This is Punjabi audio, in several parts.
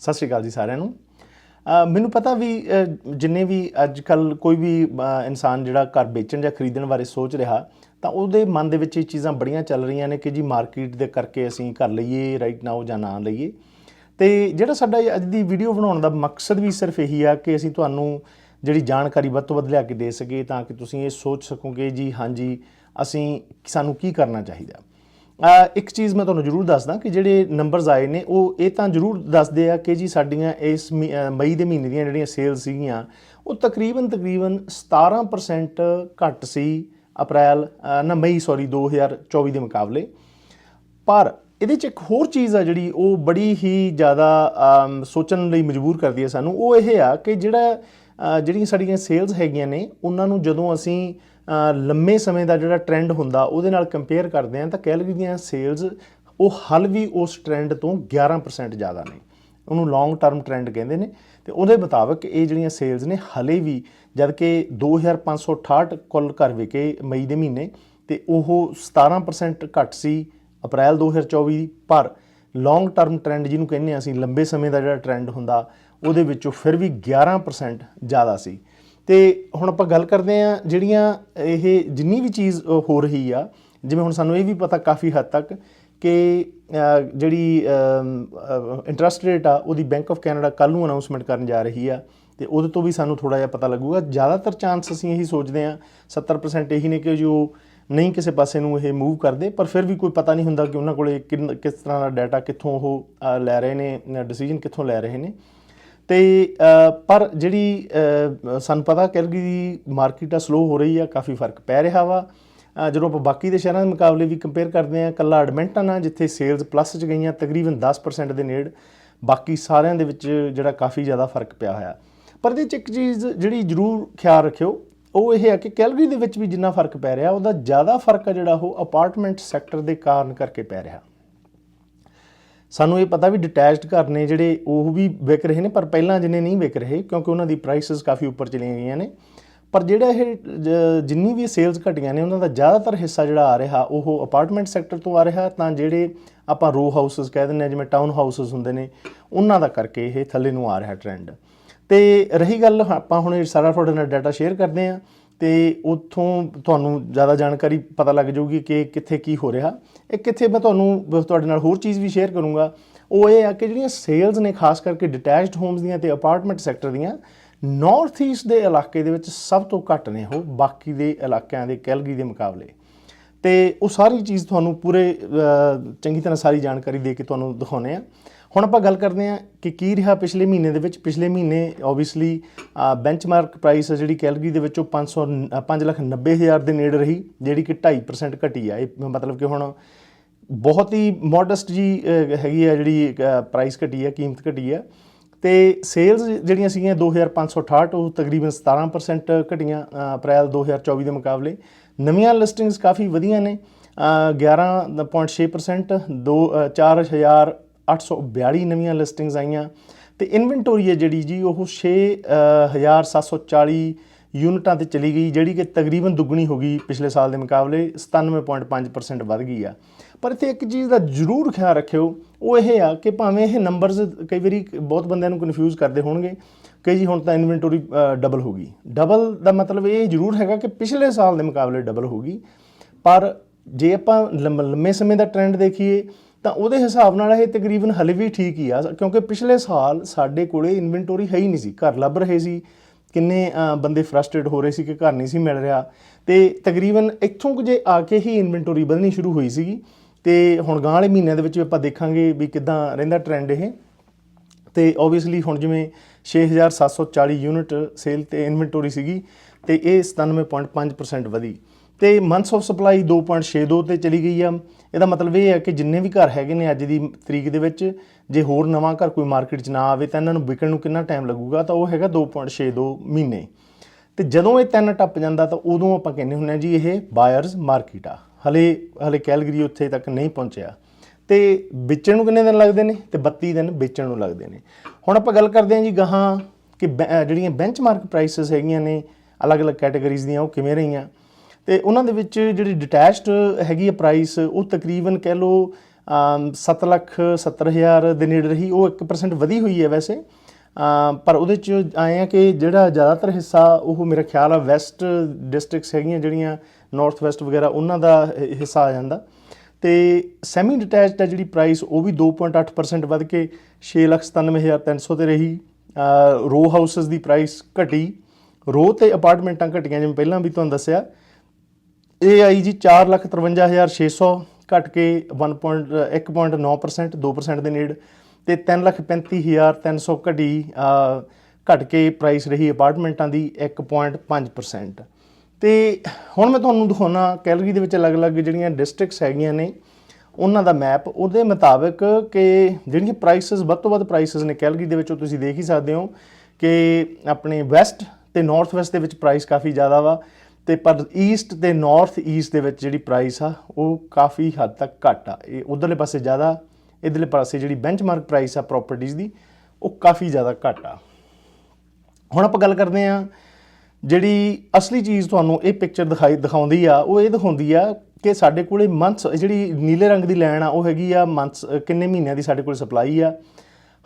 ਸਤਿ ਸ਼੍ਰੀ ਅਕਾਲ ਜੀ ਸਾਰਿਆਂ ਨੂੰ। ਮੈਨੂੰ ਪਤਾ ਵੀ ਜਿੰਨੇ ਵੀ ਅੱਜ ਕੱਲ ਕੋਈ ਵੀ ਇਨਸਾਨ ਜਿਹੜਾ ਘਰ ਵੇਚਣ ਜਾਂ ਖਰੀਦਣ ਬਾਰੇ ਸੋਚ ਰਿਹਾ, ਤਾਂ ਉਹਦੇ ਮਨ ਦੇ ਵਿੱਚ ਇਹ ਚੀਜ਼ਾਂ ਬੜੀਆਂ ਚੱਲ ਰਹੀਆਂ ਨੇ ਕਿ ਜੀ ਮਾਰਕੀਟ ਦੇ ਕਰਕੇ ਅਸੀਂ ਘਰ ਲਈਏ ਰਾਈਟ ਨਾਓ ਜਾਂ ਨਾ ਲਈਏ। ਤੇ ਜਿਹੜਾ ਸਾਡਾ ਅੱਜ ਦੀ ਵੀਡੀਓ ਬਣਾਉਣ ਦਾ ਮਕਸਦ ਵੀ ਸਿਰਫ ਇਹੀ ਆ ਕਿ ਅਸੀਂ ਤੁਹਾਨੂੰ ਜਿਹੜੀ ਜਾਣਕਾਰੀ ਵੱਧ ਤੋਂ ਵੱਧ ਲਿਆ ਕੇ ਦੇ ਸਕੀਏ, ਤਾਂ ਕਿ ਤੁਸੀਂ ਇਹ ਸੋਚ ਸਕੋਗੇ ਜੀ, ਹਾਂਜੀ, ਅਸੀਂ ਸਾਨੂੰ ਕੀ ਕਰਨਾ ਚਾਹੀਦਾ। ਇੱਕ ਚੀਜ਼ ਮੈਂ ਤੁਹਾਨੂੰ ਜ਼ਰੂਰ ਦੱਸਦਾ ਕਿ ਜਿਹੜੇ ਨੰਬਰਸ ਆਏ ਨੇ, ਉਹ ਇਹ ਤਾਂ ਜ਼ਰੂਰ ਦੱਸਦੇ ਆ ਕਿ ਜੀ ਸਾਡੀਆਂ ਇਸ ਮੀ- ਮਈ ਦੇ ਮਹੀਨੇ ਦੀਆਂ ਜਿਹੜੀਆਂ ਸੇਲਸ ਸੀਗੀਆਂ, ਉਹ ਤਕਰੀਬਨ ਤਕਰੀਬਨ 17% ਘੱਟ ਸੀ ਅਪ੍ਰੈਲ ਨਾ ਮਈ ਸੌਰੀ 2024 ਦੇ ਮੁਕਾਬਲੇ। ਪਰ ਇਹਦੇ ਚ ਇੱਕ ਹੋਰ ਚੀਜ਼ ਆ ਜਿਹੜੀ ਉਹ ਬੜੀ ਹੀ ਜ਼ਿਆਦਾ ਸੋਚਣ ਲਈ ਮਜਬੂਰ ਕਰਦੀ ਹੈ ਸਾਨੂੰ, ਉਹ ਇਹ ਆ ਕਿ ਜਿਹੜਾ ਜਿਹੜੀਆਂ ਸਾਡੀਆਂ ਸੇਲਸ ਹੈਗੀਆਂ ਨੇ, ਉਹਨਾਂ ਨੂੰ ਜਦੋਂ ਅਸੀਂ ਲੰਮੇ ਸਮੇਂ ਦਾ ਜਿਹੜਾ ਟ੍ਰੈਂਡ ਹੁੰਦਾ, ਉਹਦੇ ਨਾਲ ਕੰਪੇਅਰ ਕਰਦੇ ਹਾਂ ਤਾਂ ਕੈਲਗਰੀ ਦੀਆਂ ਸੇਲਸ ਉਹ ਹਲ ਵੀ ਉਸ ਟ੍ਰੈਂਡ ਤੋਂ 11% ਜ਼ਿਆਦਾ ਨੇ। ਉਹਨੂੰ ਲੌਂਗ ਟਰਮ ਟ੍ਰੈਂਡ ਕਹਿੰਦੇ ਨੇ ਤੇ ਉਹਦੇ ਮੁਤਾਬਕ ਇਹ ਜਿਹੜੀਆਂ ਸੇਲਸ ਨੇ, ਹਲੇ ਵੀ ਜਦ ਕਿ 2568 ਕੁੱਲ ਘਰ ਵਿਕੇ ਮਈ ਦੇ ਮਹੀਨੇ ਤੇ ਉਹ 17% ਘੱਟ ਸੀ ਅਪ੍ਰੈਲ 2024 ਦੀ ਪਰ ਲੌਂਗ ਟਰਮ ਟ੍ਰੈਂਡ ਜਿਹਨੂੰ ਕਹਿੰਦੇ ਆ ਅਸੀਂ, ਲੰਬੇ ਸਮੇਂ ਦਾ ਜਿਹੜਾ ਟ੍ਰੈਂਡ ਹੁੰਦਾ, ਉਹਦੇ ਵਿੱਚੋਂ ਫਿਰ ਵੀ 11% ਜ਼ਿਆਦਾ ਸੀ। ਤੇ ਹੁਣ ਆਪਾਂ ਗੱਲ ਕਰਦੇ ਆ ਜਿਹੜੀਆਂ ਇਹ ਜਿੰਨੀ ਵੀ ਚੀਜ਼ ਹੋ ਰਹੀ ਆ, ਜਿਵੇਂ ਹੁਣ ਸਾਨੂੰ ਇਹ ਵੀ ਪਤਾ ਕਾਫੀ ਹੱਦ ਤੱਕ ਕਿ ਜਿਹੜੀ ਇੰਟਰਸਟ ਰੇਟ ਆ, ਉਹਦੀ ਬੈਂਕ ਆਫ ਕੈਨੇਡਾ ਕੱਲ ਨੂੰ ਅਨਾਉਂਸਮੈਂਟ ਕਰਨ ਜਾ ਰਹੀ ਆ ਤੇ ਉਹਦੇ ਤੋਂ ਵੀ ਸਾਨੂੰ ਥੋੜਾ ਜਿਹਾ ਪਤਾ ਲੱਗੂਗਾ। ਜ਼ਿਆਦਾਤਰ ਚਾਂਸ ਅਸੀਂ ਇਹੀ ਸੋਚਦੇ ਆ 70% ਇਹੀ ਨੇ ਕਿ ਜੋ ਨਹੀਂ ਕਿਸੇ ਪਾਸੇ ਨੂੰ ਇਹ ਮੂਵ ਕਰਦੇ, ਪਰ ਫਿਰ ਵੀ ਕੋਈ ਪਤਾ ਨਹੀਂ ਹੁੰਦਾ ਕਿ ਉਹਨਾਂ ਕੋਲੇ ਕਿੰਨ- ਕਿਸ ਤਰ੍ਹਾਂ ਦਾ ਡਾਟਾ ਕਿੱਥੋਂ ਉਹ ਲੈ ਰਹੇ ਨੇ ਡਿਸੀਜਨ ਕਿੱਥੋਂ ਲੈ ਰਹੇ ਨੇ। ਤੇ ਪਰ ਜਿਹੜੀ ਸਾਨੂੰ ਪਤਾ ਕੈਲਗਰੀ ਦੀ ਮਾਰਕੀਟ ਆ ਸਲੋ ਹੋ ਰਹੀ ਆ, ਕਾਫੀ ਫ਼ਰਕ ਪੈ ਰਿਹਾ ਵਾ। ਜਦੋਂ ਆਪਾਂ ਬਾਕੀ ਦੇ ਸ਼ਹਿਰਾਂ ਦੇ ਮੁਕਾਬਲੇ ਵੀ ਕੰਪੇਅਰ ਕਰਦੇ ਆ ਕੱਲਾ ਐਡਮਿੰਟਨ ਆ ਜਿੱਥੇ ਸੇਲਸ ਪਲੱਸ ਚ ਗਈਆਂ, ਤਕਰੀਬਨ 10% ਦੇ ਨੇੜ, ਬਾਕੀ ਸਾਰਿਆਂ ਦੇ ਵਿੱਚ ਜਿਹੜਾ ਕਾਫੀ ਜ਼ਿਆਦਾ ਫ਼ਰਕ ਪਿਆ ਹੋਇਆ। ਪਰ ਇਹਦੇ ਚ ਇੱਕ ਚੀਜ਼ ਜਿਹੜੀ ਜ਼ਰੂਰ ਖਿਆਲ ਰੱਖਿਓ, ਉਹ ਇਹ ਹੈ ਕਿ ਕੈਲਗਰੀ ਦੇ ਵਿੱਚ ਵੀ ਜਿੰਨਾ ਫ਼ਰਕ ਪੈ ਰਿਹਾ, ਉਹਦਾ ਜ਼ਿਆਦਾ ਫ਼ਰਕ ਆ ਜਿਹੜਾ ਉਹ ਅਪਾਰਟਮੈਂਟ ਸੈਕਟਰ ਦੇ ਕਾਰਨ ਕਰਕੇ ਪੈ ਰਿਹਾ। ਸਾਨੂੰ ਇਹ ਪਤਾ ਵੀ ਡਿਟੈਚਡ ਘਰ ਨੇ ਜਿਹੜੇ ਉਹ ਵੀ ਵਿਕ ਰਹੇ ਨੇ, ਪਰ ਪਹਿਲਾਂ ਜਿੰਨੇ ਨਹੀਂ ਵਿਕ ਰਹੇ ਕਿਉਂਕਿ ਉਹਨਾਂ ਦੀ ਪ੍ਰਾਈਸਸ ਕਾਫੀ ਉੱਪਰ ਚਲੀਆਂ ਗਈਆਂ ਨੇ। ਪਰ ਜਿਹੜਾ ਇਹ ਜਿੰਨੀ ਵੀ ਸੇਲਸ ਘਟੀਆਂ ਨੇ, ਉਹਨਾਂ ਦਾ ਜ਼ਿਆਦਾਤਰ ਹਿੱਸਾ ਜਿਹੜਾ ਆ ਰਿਹਾ, ਉਹ ਅਪਾਰਟਮੈਂਟ ਸੈਕਟਰ ਤੋਂ ਆ ਰਿਹਾ, ਤਾਂ ਜਿਹੜੇ ਆਪਾਂ ਰੋ ਹਾਊਸਸ ਕਹਿ ਦਿੰਦੇ ਆ ਜਿਵੇਂ ਟਾਊਨ ਹਾਊਸਸ ਹੁੰਦੇ ਨੇ, ਉਹਨਾਂ ਦਾ ਕਰਕੇ ਇਹ ਥੱਲੇ ਨੂੰ ਆ ਰਿਹਾ ਟ੍ਰੈਂਡ ਤੇ ਰਹੀ ਗੱਲ, ਆਪਾਂ ਹੁਣ ਸਾਰਾ ਤੁਹਾਡੇ ਨਾਲ ਡਾਟਾ ਸ਼ੇਅਰ ਕਰਦੇ ਆ ਤੇ ਉੱਥੋਂ ਤੁਹਾਨੂੰ ਜ਼ਿਆਦਾ ਜਾਣਕਾਰੀ ਪਤਾ ਲੱਗ ਜਾਊਗੀ ਕਿ ਕਿੱਥੇ ਕੀ ਹੋ ਰਿਹਾ। ਇਹ ਕਿੱਥੇ ਮੈਂ ਤੁਹਾਨੂੰ ਤੁਹਾਡੇ ਨਾਲ ਹੋਰ ਚੀਜ਼ ਵੀ ਸ਼ੇਅਰ ਕਰੂੰਗਾ। ਉਹ ਇਹ ਆ ਕਿ ਜਿਹੜੀਆਂ ਸੇਲਸ ਨੇ ਖਾਸ ਕਰਕੇ ਡਿਟੈਚਡ ਹੋਮਸ ਦੀਆਂ ਤੇ ਅਪਾਰਟਮੈਂਟ ਸੈਕਟਰ ਦੀਆਂ ਨਾਰਥ ਈਸਟ ਦੇ ਇਲਾਕੇ ਦੇ ਵਿੱਚ ਸਭ ਤੋਂ ਘੱਟ ਨੇ ਉਹ, ਬਾਕੀ ਦੇ ਇਲਾਕਿਆਂ ਦੇ ਕੈਲਗਰੀ ਦੇ ਮੁਕਾਬਲੇ। ਤੇ ਉਹ ਸਾਰੀ ਚੀਜ਼ ਤੁਹਾਨੂੰ ਪੂਰੇ ਚੰਗੀ ਤਰ੍ਹਾਂ ਸਾਰੀ ਜਾਣਕਾਰੀ ਦੇ ਕੇ ਤੁਹਾਨੂੰ ਦਿਖਾਉਨੇ ਆ ਹੁਣ ਆਪਾਂ ਗੱਲ ਕਰਦੇ ਹਾਂ ਕਿ ਕੀ ਰਿਹਾ ਪਿਛਲੇ ਮਹੀਨੇ ਦੇ ਵਿੱਚ। ਪਿਛਲੇ ਮਹੀਨੇ ਆਬਵੀਅਸਲੀ ਬੈਂਚਮਾਰਕ ਪ੍ਰਾਈਸ ਜਿਹੜੀ ਕੈਲਗਰੀ ਦੇ ਵਿੱਚ ਵਿੱਚੋਂ 500 590000 ਦੇ ਨੇੜੇ ਰਹੀ, ਜਿਹੜੀ ਕਿ 2.5% ਘਟੀ ਆ। ਇਹ ਮਤਲਬ ਕਿ ਹੁਣ ਬਹੁਤ ਹੀ ਮੋਡਸਟ ਜੀ ਹੈਗੀ ਆ ਜਿਹੜੀ ਪ੍ਰਾਈਸ ਘਟੀ ਆ, ਕੀਮਤ ਘਟੀ ਆ। ਤੇ ਸੇਲਸ ਜਿਹੜੀਆਂ ਸੀਗੀਆਂ 2568 ਉਹ ਤਕਰੀਬਨ 17% ਘਟੀਆਂ ਅਪ੍ਰੈਲ 2024 ਦੇ ਮੁਕਾਬਲੇ। ਨਵੀਆਂ ਲਿਸਟਿੰਗਸ ਕਾਫੀ ਵਧੀਆਂ ਨੇ 11.6% 2 4000 842 ਨਵੀਆਂ ਲਿਸਟਿੰਗਸ ਆਈਆਂ ਤੇ ਇਨਵੈਂਟੋਰੀ ਹੈ ਜਿਹੜੀ ਜੀ, ਉਹ 6740 ਯੂਨਿਟਾਂ ਤੇ ਚਲੀ ਗਈ, ਜਿਹੜੀ ਕਿ ਤਕਰੀਬਨ ਦੁੱਗਣੀ ਹੋ ਗਈ ਪਿਛਲੇ ਸਾਲ ਦੇ ਮੁਕਾਬਲੇ 97.5% ਵੱਧ ਗਈ ਆ। ਪਰ ਇੱਥੇ ਇੱਕ ਚੀਜ਼ ਦਾ ਜ਼ਰੂਰ ਖਿਆਲ ਰੱਖਿਓ, ਉਹ ਇਹ ਆ ਕਿ ਭਾਵੇਂ ਇਹ ਨੰਬਰਸ ਕਈ ਵਾਰੀ ਬਹੁਤ ਬੰਦਿਆਂ ਨੂੰ ਕਨਫਿਊਜ਼ ਕਰਦੇ ਹੋਣਗੇ, ਕਿ ਜੀ ਹੁਣ ਤਾਂ ਇਨਵੈਂਟੋਰੀ ਡਬਲ ਹੋ ਗਈ। ਡਬਲ ਦਾ ਮਤਲਬ ਇਹ ਜ਼ਰੂਰ ਹੈਗਾ ਕਿ ਪਿਛਲੇ ਸਾਲ ਦੇ ਮੁਕਾਬਲੇ ਡਬਲ ਹੋ ਗਈ। ਪਰ ਜੇ ਆਪਾਂ ਲੰਮੇ ਸਮੇਂ ਦਾ ਟ੍ਰੈਂਡ ਦੇਖੀਏ ਤਾਂ ਉਹਦੇ ਹਿਸਾਬ ਨਾਲ ਇਹ ਤਕਰੀਬਨ ਹਲੇ ਵੀ ਠੀਕ ਹੀ ਆ, ਕਿਉਂਕਿ ਪਿਛਲੇ ਸਾਲ ਸਾਡੇ ਕੋਲੇ ਇਨਵੈਂਟੋਰੀ ਹੈ ਹੀ ਨਹੀਂ ਸੀ। ਘਰ ਲੱਭ ਰਹੇ ਸੀ, ਕਿੰਨੇ ਬੰਦੇ ਫਰਸਟ੍ਰੇਟ ਹੋ ਰਹੇ ਸੀ ਕਿ ਘਰ ਨਹੀਂ ਸੀ ਮਿਲ ਰਿਹਾ। ਤੇ ਤਕਰੀਬਨ ਇੱਥੋਂ ਕੁ ਜੇ ਆ ਕੇ ਹੀ ਇਨਵੈਂਟੋਰੀ ਵਧਣੀ ਸ਼ੁਰੂ ਹੋਈ ਸੀਗੀ, ਤੇ ਹੁਣ ਗਾਂ ਵਾਲੇ ਮਹੀਨਿਆਂ ਦੇ ਵਿੱਚ ਵੀ ਆਪਾਂ ਦੇਖਾਂਗੇ ਵੀ ਕਿਦਾਂ ਰਹਿੰਦਾ ਟ੍ਰੈਂਡ ਇਹ। ਤੇ ਓਬਵੀਅਸਲੀ ਹੁਣ ਜਿਵੇਂ 6740 ਯੂਨਿਟ ਸੇਲ ਤੇ ਇਨਵੈਂਟੋਰੀ ਸੀਗੀ, ਤੇ ਇਹ 97.5% ਵਧੀ। ਤੇ ਮੰਥਸ ਆਫ ਸਪਲਾਈ 2.62 ਤੇ ਚਲੀ ਗਈ ਆ। ਇਹਦਾ ਮਤਲਬ ਇਹ ਹੈ ਕਿ ਜਿੰਨੇ ਵੀ ਘਰ ਹੈਗੇ ਨੇ ਅੱਜ ਦੀ ਤਰੀਕ ਦੇ ਵਿੱਚ, ਜੇ ਹੋਰ ਨਵਾਂ ਘਰ ਕੋਈ ਮਾਰਕੀਟ 'ਚ ਨਾ ਆਵੇ ਤਾਂ ਇਹਨਾਂ ਨੂੰ ਵਿਕਣ ਨੂੰ ਕਿੰਨਾ ਟਾਈਮ ਲੱਗੂਗਾ? ਤਾਂ ਉਹ ਹੈਗਾ 2.62 ਮਹੀਨੇ। ਤੇ ਜਦੋਂ ਇਹ ਤਿੰਨ ਟੱਪ ਜਾਂਦਾ ਤਾਂ ਉਦੋਂ ਆਪਾਂ ਕਹਿੰਦੇ ਹੁੰਦੇ ਆ ਜੀ ਇਹ ਬਾਇਰਸ ਮਾਰਕੀਟ ਆ। ਹਲੇ ਹਲੇ ਕੈਲਗਰੀ ਉੱਥੇ ਤੱਕ ਨਹੀਂ ਪਹੁੰਚਿਆ। ਤੇ ਵੇਚਣ ਨੂੰ ਕਿੰਨੇ ਦਿਨ ਲੱਗਦੇ ਨੇ? ਤੇ 32 ਦਿਨ ਵੇਚਣ ਨੂੰ ਲੱਗਦੇ ਨੇ। ਹੁਣ ਆਪਾਂ ਗੱਲ ਕਰਦੇ ਹਾਂ ਜੀ ਗਾਹਾਂ ਕਿ ਬੈ- ਅਹ ਜਿਹੜੀਆਂ ਬੈਂਚਮਾਰਕ ਪ੍ਰਾਈਸਸ ਹੈਗੀਆਂ ਨੇ, ਅਲੱਗ-ਅਲੱਗ ਕੈਟਾਗਰੀਜ਼ ਦੀਆਂ ਉਹ ਕਿਵੇਂ ਰਹੀਆਂ? ਤੇ ਉਹਨਾਂ ਦੇ ਵਿੱਚ ਜਿਹੜੀ ਡਿਟੈਚਡ ਹੈਗੀ ਹੈ ਪ੍ਰਾਈਸ ਉਹ ਤਕਰੀਬਨ ਕਹਿ ਲਓ ਅਮ, ਸੱਤ ਲੱਖ ਸੱਤਰ ਹਜ਼ਾਰ ਦੇ ਨੇੜੇ ਰਹੀ ਉਹ 1% ਵਧੀ ਹੋਈ ਹੈ ਵੈਸੇ। ਪਰ ਉਹਦੇ ਚ ਆਏ ਆ ਕਿ ਜਿਹੜਾ ਜ਼ਿਆਦਾਤਰ ਹਿੱਸਾ ਉਹ ਮੇਰਾ ਖਿਆਲ ਆ ਵੈਸਟ ਡਿਸਟ੍ਰਿਕਟਸ ਹੈਗੀਆਂ ਜਿਹੜੀਆਂ ਨਾਰਥ ਵੈਸਟ ਵਗੈਰਾ ਉਹਨਾਂ ਦਾ ਹਿੱਸਾ ਆ ਜਾਂਦਾ। ਤੇ ਸੈਮੀ ਡਿਟੈਚਡ ਹੈ ਜਿਹੜੀ ਪ੍ਰਾਈਸ ਉਹ ਵੀ 2.8% ਵੱਧ ਕੇ 697300 ਤੇ ਰਹੀ। ਰੋ ਹਾਊਸਸ ਦੀ ਪ੍ਰਾਈਸ ਘਟੀ। ਰੋ ਤੇ ਅਪਾਰਟਮੈਂਟਾਂ ਘਟੀਆਂ ਜਿਵੇਂ ਪਹਿਲਾਂ ਵੀ ਤੁਹਾਨੂੰ ਦੱਸਿਆ। ਇਹ ਆਈ ਜੀ 453600 ਘਟ ਕੇ 1.9% 2% ਦੇ ਨੇੜ ਤੇ 335300 ਘਟੀ ਅ, ਘਟ ਕੇ ਪ੍ਰਾਈਸ ਰਹੀ ਅਪਾਰਟਮੈਂਟਾਂ ਦੀ 1.5% ਤੇ ਹੁਣ ਮੈਂ ਤੁਹਾਨੂੰ ਦਿਖਾਉਣਾ ਕੈਲਗਰੀ ਦੇ ਵਿੱਚ ਅਲੱਗ-ਅਲੱਗ ਜਿਹੜੀਆਂ ਡਿਸਟ੍ਰਿਕਟਸ ਹੈਗੀਆਂ ਨੇ ਉਹਨਾਂ ਦਾ ਮੈਪ ਉਹਦੇ ਮੁਤਾਬਕ ਕਿ ਜਿਹੜੀਆਂ ਪ੍ਰਾਈਸਸ ਵੱਧ ਤੋਂ ਵੱਧ ਪ੍ਰਾਈਸਸ ਨੇ ਕੈਲਗਰੀ ਦੇ ਵਿੱਚ ਉਹ ਤੁਸੀਂ ਦੇਖ ਹੀ ਸਕਦੇ ਹੋ ਕਿ ਆਪਣੇ ਵੈਸਟ ਤੇ ਨਾਰਥ ਵੈਸਟ ਦੇ ਵਿੱਚ ਪ੍ਰਾਈਸ ਕਾਫੀ ਜ਼ਿਆਦਾ ਵਾ। ਤੇ ਪਰ ਈਸਟ ਤੇ ਨਾਰਥ ਈਸਟ ਦੇ ਵਿੱਚ ਜਿਹੜੀ ਪ੍ਰਾਈਸ ਆ, ਉਹ ਕਾਫੀ ਹੱਦ ਤੱਕ ਘੱਟ ਆ। ਇਹ ਉਧਰਲੇ ਪਾਸੇ ਜ਼ਿਆਦਾ, ਇਧਰਲੇ ਪਾਸੇ ਜਿਹੜੀ ਬੈਂਚਮਾਰਕ ਪ੍ਰਾਈਸ ਆ ਪ੍ਰਾਪਰਟੀਆਂ ਦੀ, ਉਹ ਕਾਫੀ ਜ਼ਿਆਦਾ ਘੱਟ ਆ। ਹੁਣ ਆਪਾਂ ਗੱਲ ਕਰਦੇ ਆ ਜਿਹੜੀ ਅਸਲੀ ਚੀਜ਼ ਤੁਹਾਨੂੰ ਇਹ ਪਿਕਚਰ ਦਿਖਾਈ, ਦਿਖਾਉਂਦੀ ਆ, ਉਹ ਇਹ ਦਿਖਾਉਂਦੀ ਆ ਕਿ ਸਾਡੇ ਕੋਲੇ ਮੰਥਸ ਜਿਹੜੀ ਨੀਲੇ ਰੰਗ ਦੀ ਲਾਈਨ ਆ, ਉਹ ਹੈਗੀ ਆ ਮੰਥਸ ਕਿੰਨੇ ਮਹੀਨਿਆਂ ਦੀ ਸਾਡੇ ਕੋਲ ਸਪਲਾਈ ਆ।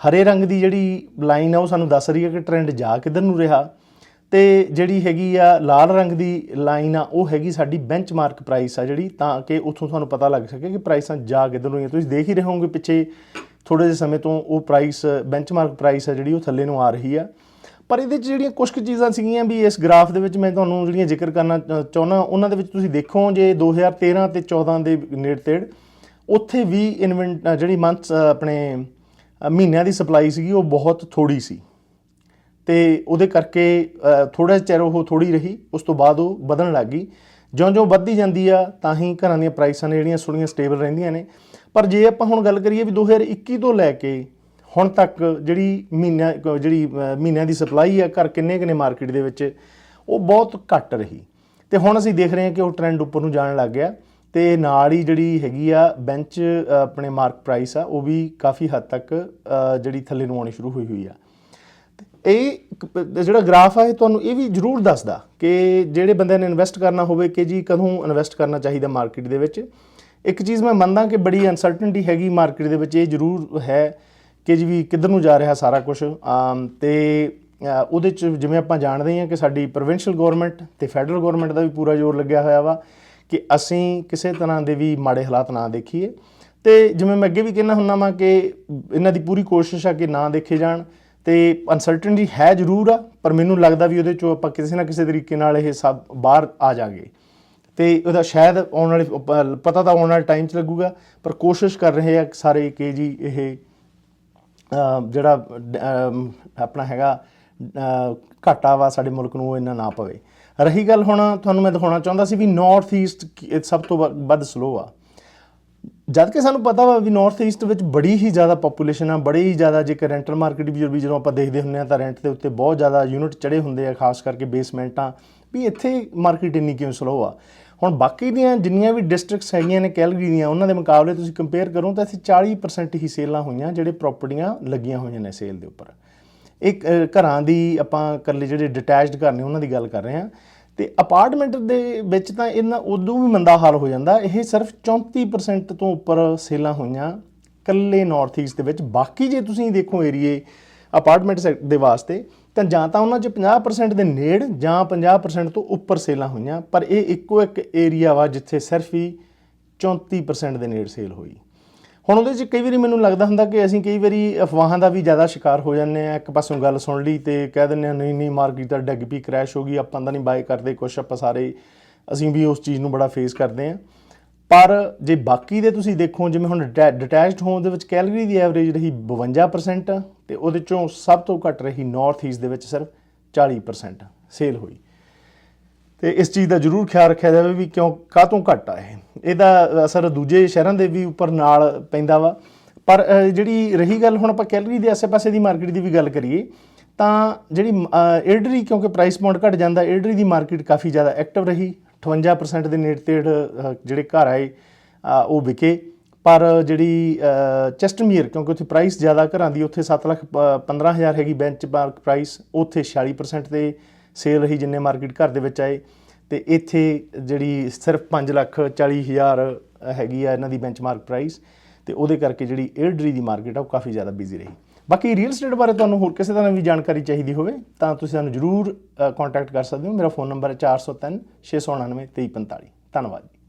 ਹਰੇ ਰੰਗ ਦੀ ਜਿਹੜੀ ਲਾਈਨ ਆ, ਉਹ ਸਾਨੂੰ ਦੱਸ ਰਹੀ ਹੈ ਕਿ ਟ੍ਰੈਂਡ ਜਾ ਕਿੱਧਰ ਨੂੰ ਰਿਹਾ। ਤੇ ਜਿਹੜੀ ਹੈਗੀ ਆ ਲਾਲ ਰੰਗ ਦੀ ਲਾਈਨ ਆ, ਉਹ ਹੈਗੀ ਸਾਡੀ ਬੈਂਚਮਾਰਕ ਪ੍ਰਾਈਸ ਆ ਜਿਹੜੀ, ਤਾਂ ਕਿ ਉੱਥੋਂ ਤੁਹਾਨੂੰ ਪਤਾ ਲੱਗ ਸਕੇ ਕਿ ਪ੍ਰਾਈਸਾਂ ਜਾ ਕਿੱਧਰ ਨੂੰ ਰਹੀਆਂ ਤੁਸੀਂ ਦੇਖ ਹੀ ਰਹੇ ਹੋਵੋਗੇ ਪਿੱਛੇ ਥੋੜੇ ਜਿਹੇ ਸਮੇਂ ਤੋਂ ਉਹ ਪ੍ਰਾਈਸ ਬੈਂਚਮਾਰਕ ਪ੍ਰਾਈਸ ਆ ਜਿਹੜੀ, ਉਹ ਥੱਲੇ ਨੂੰ ਆ ਰਹੀ ਆ। ਪਰ ਇਹਦੇ 'ਚ ਜਿਹੜੀਆਂ ਕੁਝ ਕੁ ਚੀਜ਼ਾਂ ਸੀਗੀਆਂ ਵੀ ਇਸ ਗ੍ਰਾਫ ਦੇ ਵਿੱਚ ਮੈਂ ਤੁਹਾਨੂੰ ਜਿਹੜੀਆਂ ਜ਼ਿਕਰ ਕਰਨਾ ਚਾਹੁੰਦਾ ਉਹਨਾਂ ਦੇ ਵਿੱਚ ਤੁਸੀਂ ਦੇਖੋ ਜੇ 2013 ਤੇ 14 ਦੇ ਨੇੜੇ ਤੇੜ ਉੱਥੇ ਵੀ ਇਨਵੈਂਟ ਜਿਹੜੀ ਮੰਥ ਆਪਣੇ ਮਹੀਨਿਆਂ ਦੀ ਸਪਲਾਈ ਸੀਗੀ, ਉਹ ਬਹੁਤ ਥੋੜੀ ਸੀ। ਤੇ ਉਹਦੇ ਕਰਕੇ ਥੋੜਾ ਚਿਰ ਉਹ ਥੋੜੀ ਰਹੀ, ਉਸ ਤੋਂ ਬਾਅਦ ਉਹ ਵਧਣ ਲੱਗ ਗਈ। ਜਿਉਂ-ਜਿਉਂ ਵੱਧਦੀ ਜਾਂਦੀ ਆ, ਤਾਂ ਹੀ ਘਰਾਂ ਦੀਆਂ ਪ੍ਰਾਈਸਾਂ ਨੇ ਜਿਹੜੀਆਂ ਥੋੜ੍ਹੀਆਂ ਸਟੇਬਲ ਰਹਿੰਦੀਆਂ ਨੇ। ਪਰ ਜੇ ਆਪਾਂ ਹੁਣ ਗੱਲ ਕਰੀਏ ਵੀ 2021 ਤੋਂ ਲੈ ਕੇ ਹੁਣ ਤੱਕ ਜਿਹੜੀ ਮਹੀਨਿਆਂ ਜਿਹੜੀ ਮਹੀਨਿਆਂ ਦੀ ਸਪਲਾਈ ਆ, ਘਰ ਕਿੰਨੇ ਕਿੰਨੇ ਮਾਰਕੀਟ ਦੇ ਵਿੱਚ, ਉਹ ਬਹੁਤ ਘੱਟ ਰਹੀ। ਤੇ ਹੁਣ ਅਸੀਂ ਦੇਖ ਰਹੇ ਹਾਂ ਕਿ ਉਹ ਟ੍ਰੈਂਡ ਉੱਪਰ ਨੂੰ ਜਾਣ ਲੱਗ ਗਿਆ। ਤੇ ਨਾਲ ਹੀ ਜਿਹੜੀ ਹੈਗੀ ਆ ਬੈਂਚ ਆਪਣੇ ਮਾਰਕ ਪ੍ਰਾਈਸ ਆ, ਉਹ ਵੀ ਕਾਫੀ ਹੱਦ ਤੱਕ ਜਿਹੜੀ ਥੱਲੇ ਨੂੰ ਆਉਣੀ ਸ਼ੁਰੂ ਹੋਈ ਹੋਈ ਆ। ਇਹ ਜਿਹੜਾ ਗ੍ਰਾਫ ਆ, ਇਹ ਤੁਹਾਨੂੰ ਇਹ ਵੀ ਜ਼ਰੂਰ ਦੱਸਦਾ ਕਿ ਜਿਹੜੇ ਬੰਦੇ ਨੇ ਇਨਵੈਸਟ ਕਰਨਾ ਹੋਵੇ ਕਿ ਜੀ ਕਦੋਂ ਇਨਵੈਸਟ ਕਰਨਾ ਚਾਹੀਦਾ ਮਾਰਕੀਟ ਦੇ ਵਿੱਚ। ਇੱਕ ਚੀਜ਼ ਮੈਂ ਮੰਨਦਾ ਕਿ ਬੜੀ ਅਨਸਰਟਨਟੀ ਹੈਗੀ ਮਾਰਕੀਟ ਦੇ ਵਿੱਚ, ਇਹ ਜ਼ਰੂਰ ਹੈ ਕਿ ਜੀ ਵੀ ਕਿੱਧਰ ਨੂੰ ਜਾ ਰਿਹਾ ਸਾਰਾ ਕੁਝ ਤੇ ਉਹਦੇ ਚ ਜਿਵੇਂ ਆਪਾਂ ਜਾਣਦੇ ਹਾਂ ਕਿ ਸਾਡੀ ਪ੍ਰੋਵਿੰਸ਼ੀਅਲ ਗਵਰਨਮੈਂਟ ਤੇ ਫੈਡਰਲ ਗਵਰਨਮੈਂਟ ਦਾ ਵੀ ਪੂਰਾ ਜ਼ੋਰ ਲੱਗਿਆ ਹੋਇਆ ਵਾ ਕਿ ਅਸੀਂ ਕਿਸੇ ਤਰ੍ਹਾਂ ਦੇ ਵੀ ਮਾੜੇ ਹਾਲਾਤ ਨਾ ਦੇਖੀਏ। ਤੇ ਜਿਵੇਂ ਮੈਂ ਅੱਗੇ ਵੀ ਕਹਿੰਦਾ ਹੁੰਨਾ ਵਾਂ ਕਿ ਇਹਨਾਂ ਦੀ ਪੂਰੀ ਕੋਸ਼ਿਸ਼ ਆ ਕਿ ਨਾ ਦੇਖੇ ਜਾਣ। ਤੇ ਅਨਸਰਟਨਟੀ ਹੈ ਜ਼ਰੂਰ ਆ, ਪਰ ਮੈਨੂੰ ਲੱਗਦਾ ਵੀ ਉਹਦੇ ਚੋਂ ਆਪਾਂ ਕਿਸੇ ਨਾ ਕਿਸੇ ਤਰੀਕੇ ਨਾਲ ਇਹ ਸਭ ਬਾਹਰ ਆ ਜਾਗੇ। ਤੇ ਉਹਦਾ ਸ਼ਾਇਦ ਆਉਣ ਵਾਲੇ, ਪਤਾ ਤਾਂ ਆਉਣ ਵਾਲੇ ਟਾਈਮ 'ਚ ਲੱਗੂਗਾ, ਪਰ ਕੋਸ਼ਿਸ਼ ਕਰ ਰਹੇ ਆ ਸਾਰੇ ਕਿ ਜੀ ਇਹ ਜਿਹੜਾ ਆਪਣਾ ਹੈਗਾ ਘਾਟਾ ਵਾ ਸਾਡੇ ਮੁਲਕ ਨੂੰ ਉਹ ਇੰਨਾ ਨਾ ਪਵੇ। ਰਹੀ ਗੱਲ ਹੁਣ, ਤੁਹਾਨੂੰ ਮੈਂ ਦਿਖਾਉਣਾ ਚਾਹੁੰਦਾ ਸੀ ਵੀ ਨਾਰਥ ਈਸਟ ਸਭ ਤੋਂ ਵ- ਵੱਧ ਸਲੋ ਆ। ਜਦ ਕਿ ਸਾਨੂੰ ਪਤਾ ਵਾ ਵੀ ਨਾਰਥ ਈਸਟ ਵਿੱਚ ਬੜੀ ਹੀ ਜ਼ਿਆਦਾ ਪੋਪੂਲੇਸ਼ਨ ਆ, ਬੜੀ ਹੀ ਜ਼ਿਆਦਾ ਜੇਕਰ ਰੈਂਟਲ ਮਾਰਕੀਟ ਵੀ ਜਦੋਂ ਆਪਾਂ ਦੇਖਦੇ ਹੁੰਦੇ ਆ ਤਾਂ ਰੈਂਟ ਦੇ ਉੱਤੇ ਬਹੁਤ ਜ਼ਿਆਦਾ ਯੂਨਿਟ ਚੜੇ ਹੁੰਦੇ ਆ, ਖਾਸ ਕਰਕੇ ਬੇਸਮੈਂਟਾਂ ਵੀ ਇੱਥੇ ਮਾਰਕੀਟ ਇੰਨੀ ਕਿਉਂ ਸਲੋ ਆ? ਹੁਣ ਬਾਕੀ ਦੀਆਂ ਜਿੰਨੀਆਂ ਵੀ ਡਿਸਟ੍ਰਿਕਟਸ ਹੈਗੀਆਂ ਨੇ ਕੈਲਗਰੀ ਦੀਆਂ, ਉਹਨਾਂ ਦੇ ਮੁਕਾਬਲੇ ਤੁਸੀਂ ਕੰਪੇਅਰ ਕਰੋ ਤਾਂ ਇੱਥੇ 40% ਹੀ ਸੇਲਾਂ ਹੋਈਆਂ, ਜਿਹੜੇ ਪ੍ਰਾਪਰਟੀਆਂ ਲੱਗੀਆਂ ਹੋਈਆਂ ਨੇ ਸੇਲ ਦੇ ਉੱਪਰ। ਇੱਕ ਘਰਾਂ ਦੀ ਆਪਾਂ ਇਕੱਲੇ ਜਿਹੜੇ ਡਿਟੈਚਡ ਘਰ ਨੇ, ਉਹਨਾਂ ਦੀ ਗੱਲ ਕਰ ਰਹੇ ਹਾਂ। ਤੇ ਅਪਾਰਟਮੈਂਟ ਦੇ ਵਿੱਚ ਤਾਂ ਇਹਨਾਂ ਉਦੋਂ ਵੀ ਮੰਦਾ ਹਾਲ ਹੋ ਜਾਂਦਾ। ਇਹ ਸਿਰਫ 34% ਤੋਂ ਉੱਪਰ ਸੇਲਾਂ ਹੋਈਆਂ ਇਕੱਲੇ ਨਾਰਥ ਈਸਟ ਦੇ ਵਿੱਚ। ਬਾਕੀ ਜੇ ਤੁਸੀਂ ਦੇਖੋ ਏਰੀਏ ਅਪਾਰਟਮੈਂਟ ਦੇ ਵਾਸਤੇ, ਤਾਂ ਜਾਂ ਤਾਂ ਉਹਨਾਂ 'ਚ 50% ਦੇ ਨੇੜ ਜਾਂ 50% ਤੋਂ ਉੱਪਰ ਸੇਲਾਂ ਹੋਈਆਂ। ਪਰ ਇਹ ਇੱਕੋ ਇੱਕ ਏਰੀਆ ਵਾ ਜਿੱਥੇ ਸਿਰਫ ਹੀ 34% ਦੇ ਨੇੜ ਸੇਲ ਹੋਈ। ਹੁਣ ਉਹਦੇ 'ਚ ਕਈ ਵਾਰੀ ਮੈਨੂੰ ਲੱਗਦਾ ਹੁੰਦਾ ਕਿ ਅਸੀਂ ਕਈ ਵਾਰੀ ਅਫਵਾਹਾਂ ਦਾ ਵੀ ਜ਼ਿਆਦਾ ਸ਼ਿਕਾਰ ਹੋ ਜਾਂਦੇ ਆ ਇੱਕ ਪਾਸੋਂ ਗੱਲ ਸੁਣ ਲਈ ਤੇ ਕਹਿ ਦਿੰਦੇ ਆ ਨਹੀਂ ਨਹੀਂ, ਮਾਰਕੀਟ ਤਾਂ ਡਿੱਗ ਪਈ ਕ੍ਰੈਸ਼ ਹੋ ਗਈ, ਆਪਾਂ ਤਾਂ ਨਹੀਂ ਬਾਏ ਕਰਦੇ ਕੁਛ, ਆਪਾਂ ਸਾਰੇ ਅਸੀਂ ਵੀ ਉਸ ਚੀਜ਼ ਨੂੰ ਬੜਾ ਫੇਸ ਕਰਦੇ ਆ ਪਰ ਜੇ ਬਾਕੀ ਦੇ ਤੁਸੀਂ ਦੇਖੋ, ਜਿਵੇਂ ਹੁਣ ਡਿਟੈਚਡ ਹੋਮ ਦੇ ਵਿੱਚ ਕੈਲਗਰੀ ਦੀ ਐਵਰੇਜ ਰਹੀ 52% ਤੇ ਉਹਦੇ ਚੋਂ ਸਭ ਤੋਂ ਘੱਟ ਰਹੀ ਨਾਰਥ ਈਸਟ ਦੇ ਵਿੱਚ ਸਿਰਫ 40% ਸੇਲ ਹੋਈ। ਤੇ ਇਸ ਚੀਜ਼ ਦਾ ਜ਼ਰੂਰ ਖਿਆਲ ਰੱਖਿਆ ਜਾਵੇ ਵੀ ਕਿਉਂ ਕਾਹਤੋਂ ਘੱਟ ਆ ਇਹ। ਇਹਦਾ ਅਸਰ ਦੂਜੇ ਸ਼ਹਿਰਾਂ ਦੇ ਵੀ ਉੱਪਰ ਨਾਲ ਪੈਂਦਾ ਵਾ। ਪਰ ਜਿਹੜੀ ਰਹੀ ਗੱਲ ਹੁਣ ਆਪਾਂ ਕੈਲਰੀ ਦੇ ਆਸੇ-ਪਾਸੇ ਦੀ ਮਾਰਕੀਟ ਦੀ ਵੀ ਗੱਲ ਕਰੀਏ, ਤਾਂ ਜਿਹੜੀ ਏਡਰੀ, ਕਿਉਂਕਿ ਪ੍ਰਾਈਸ ਪੁਆਇੰਟ ਘਟ ਜਾਂਦਾ, ਏਡਰੀ ਦੀ ਮਾਰਕੀਟ ਕਾਫੀ ਜ਼ਿਆਦਾ ਐਕਟਿਵ ਰਹੀ। 58% ਦੇ ਨੇੜੇ ਤੇੜ ਜਿਹੜੇ ਘਰ ਆਏ ਉਹ ਵਿਕੇ। ਪਰ ਜਿਹੜੀ ਚੈਸਟਮੀਅਰ ਕਿਉਂਕਿ ਉੱਥੇ ਪ੍ਰਾਈਸ ਜ਼ਿਆਦਾ ਘਰਾਂ ਦੀ, ਉੱਥੇ 7 ਲੱਖ 15000 ਹੈਗੀ ਬੈਂਚਮਾਰਕ ਪ੍ਰਾਈਸ ਉੱਥੇ 46% ਤੇ ਸੇਲ ਰਹੀ ਜਿੰਨੇ ਮਾਰਕੀਟ ਘਰ ਦੇ ਵਿੱਚ ਆਏ ਤੇ ਇੱਥੇ ਜਿਹੜੀ ਸਿਰਫ 5 ਲੱਖ 40 ਹਜ਼ਾਰ ਹੈਗੀ ਆ ਇਹਨਾਂ ਦੀ ਬੈਂਚਮਾਰਕ ਪ੍ਰਾਈਸ ਤੇ ਉਹਦੇ ਕਰਕੇ ਜਿਹੜੀ ਏਅਰਡਰੀ ਦੀ ਮਾਰਕੀਟ ਆ ਉਹ ਕਾਫੀ ਜ਼ਿਆਦਾ ਬਿਜ਼ੀ ਰਹੀ। ਬਾਕੀ ਰੀਅਲ ਸਟੇਟ ਬਾਰੇ ਤੁਹਾਨੂੰ ਹੋਰ ਕਿਸੇ ਤਰ੍ਹਾਂ ਵੀ ਜਾਣਕਾਰੀ ਚਾਹੀਦੀ ਹੋਵੇ ਤਾਂ ਤੁਸੀਂ ਸਾਨੂੰ ਜਰੂਰ ਕੰਟੈਕਟ ਕਰ ਸਕਦੇ ਹੋ। ਮੇਰਾ ਫੋਨ ਨੰਬਰ ਹੈ 403 699 2345 ਧੰਨਵਾਦ ਜੀ।